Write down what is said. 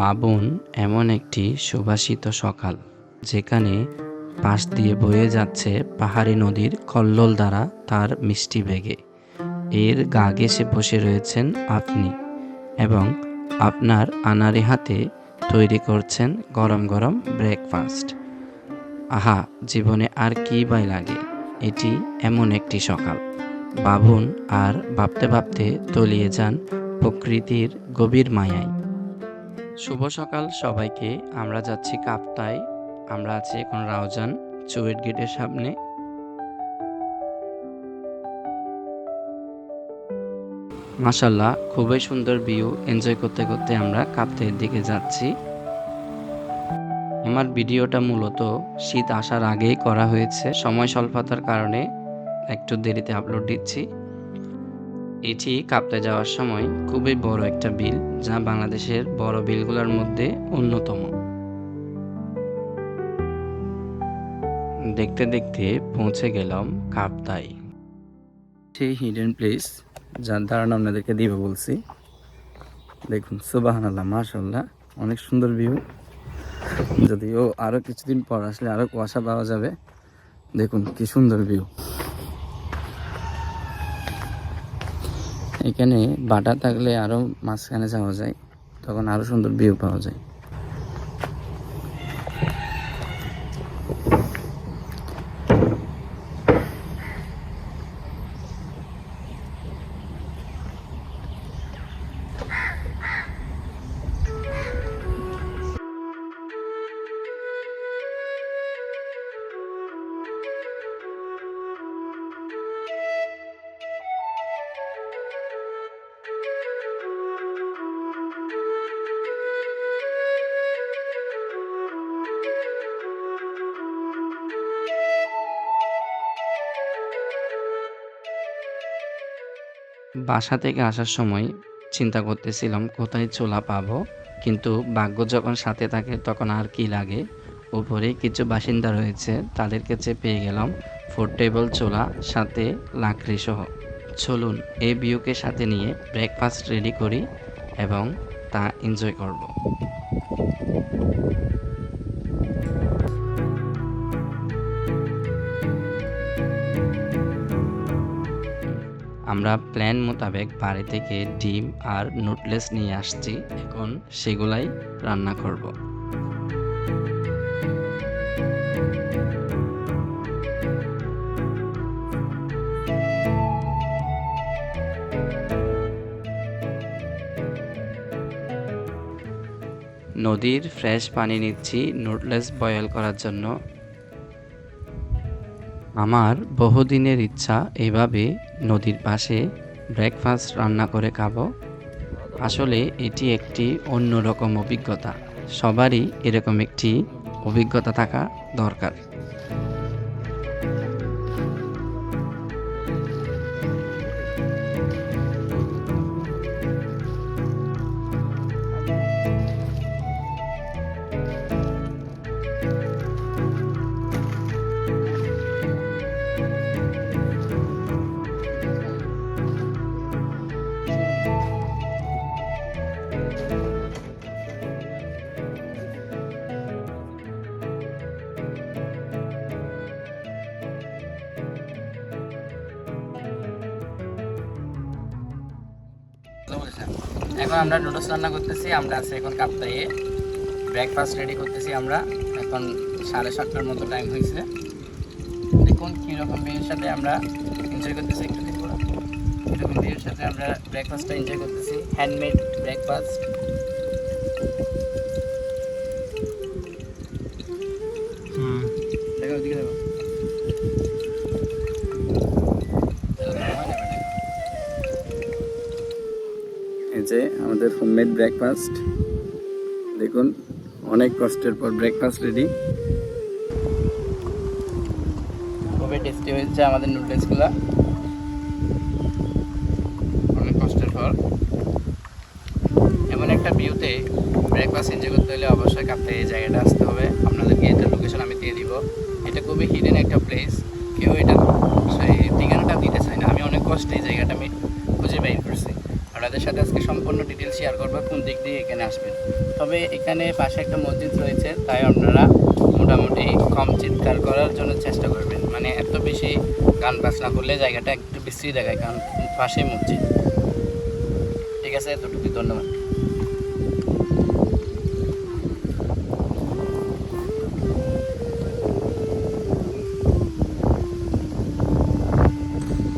বাবুন এমন একটি সুবাসিত সকাল, যেখানে পাশ দিয়ে বয়ে যাচ্ছে পাহাড়ি নদীর কল্লোল দ্বারা তার মিষ্টি বেগে। এর গা ঘেসে বসে রয়েছেন আপনি এবং আপনার আনারে হাতে তৈরি করছেন গরম গরম ব্রেকফাস্ট আহা, জীবনে আর কী বাই লাগে, এটি এমন একটি সকাল। বাবুন আর ভাবতে ভাবতে তলিয়ে যান প্রকৃতির গভীর মায়ায়। শুভ সকাল সবাইকে। আমরা যাচ্ছি কাপ্তায় আমরা আছি এখন রাউজান, চুয়েট গেটের সামনে। মাশাল্লাহ, খুবই সুন্দর ভিউ। এনজয় করতে করতে আমরা কাপ্তাইয়ের দিকে যাচ্ছি। আমার ভিডিওটা মূলত শীত আসার আগেই করা হয়েছে। সময় স্বল্পতার কারণে একটু দেরিতে আপলোড দিচ্ছি। এটি কাপ্তায় যাওয়ার সময় খুবই বড় একটা বিল, যা বাংলাদেশের বড় বিলগুলোর মধ্যে অন্যতম। দেখতে দেখতে পৌঁছে গেলাম কাপ্তাই। সেই হিডেন প্লেস যার ধারণা আপনাদেরকে দিবে বলছি। দেখুন সুবাহান আল্লাহ মাশাল্লাহ অনেক সুন্দর ভিউ যদিও আরও কিছুদিন পর আসলে আরও কুয়াশা পাওয়া যাবে। দেখুন, কি সুন্দর ভিউ এখানে বাটা থাকলে আরও মাঝখানে যাওয়া যায় তখন আরও সুন্দর ভিউ পাওয়া যায়। বাসা থেকে আসার সময় চিন্তা করতেছিলাম, কোথায় চোলা পাবো? কিন্তু ভাগ্য যখন সাথে থাকে, তখন আর কি লাগে? উপরে কিছু বাসিন্দা রয়েছে, তাদের কাছে পেয়ে গেলাম ফোর টেবল চোলা, সাথে লাকড়ি সহ চলুন, এই বিউকে সাথে নিয়ে ব্রেকফাস্ট রেডি করি এবং তা এনজয় করব। আমরা প্ল্যান মোতাবেক বাড়ি থেকে ডিম আর নুডলস নিয়ে আসছি। এখন সেগুলাই রান্না করব। নদীর ফ্রেশ পানি নিচ্ছি নুডলস বয়েল করার জন্য। আমার বহুদিনের ইচ্ছা এভাবে নদীর পাশে ব্রেকফাস্ট রান্না করে খাব। আসলে এটি একটি অন্যরকম অভিজ্ঞতা। সবারই এরকম একটি অভিজ্ঞতা থাকা দরকার। এখন আমরা নুডলস রান্না করতেছি, আমরা আছি এখন কাপ্তাইয়ে। ব্রেকফাস্ট রেডি করতেছি আমরা। এখন সাড়ে সাতটার মতো টাইম হয়েছে। দেখুন কীরকম বিয়ের সাথে আমরা এনজয় করতেছি একটু এরকম বিয়ের সাথে আমরা ব্রেকফাস্টটা এনজয় করতেছি। হ্যান্ডমেড ব্রেকফাস্ট যে আমাদের হোমমেড ব্রেকফাস্ট দেখুন, অনেক কষ্টের পর ব্রেকফাস্ট রেডি খুবই টেস্টি হয়েছে আমাদের নুডলসগুলো অনেক কষ্টের পর। এমন একটা ভিউতে ব্রেকফাস্ট এনজয় করতে হলে অবশ্যই কাপতে এই জায়গাটা আসতে হবে। আপনাদেরকে এটা লোকেশন আমি দিয়ে দিব। এটা খুবই হিডেন একটা প্লেস কেউ এটা সেই ঠিকানাটা দিতে চায় না। আমি অনেক কষ্টে এই জায়গাটা আমি খুঁজে বের করছি আর আপনাদের সাথে আজকে সম্পূর্ণ ডিটেল শেয়ার করব, কোন দিক দিয়ে এখানে আসবেন। তবে এখানে পাশে একটা মসজিদ রয়েছে, তাই আপনারা মোটামুটি কম চিৎকার করার জন্য চেষ্টা করবেন। মানে এত বেশি গান বাজনা করলে জায়গাটা একটু বিশ্রী দেখায়, কারণ পাশে মসজিদ। ঠিক আছে এতটুকু ধন্যবাদ।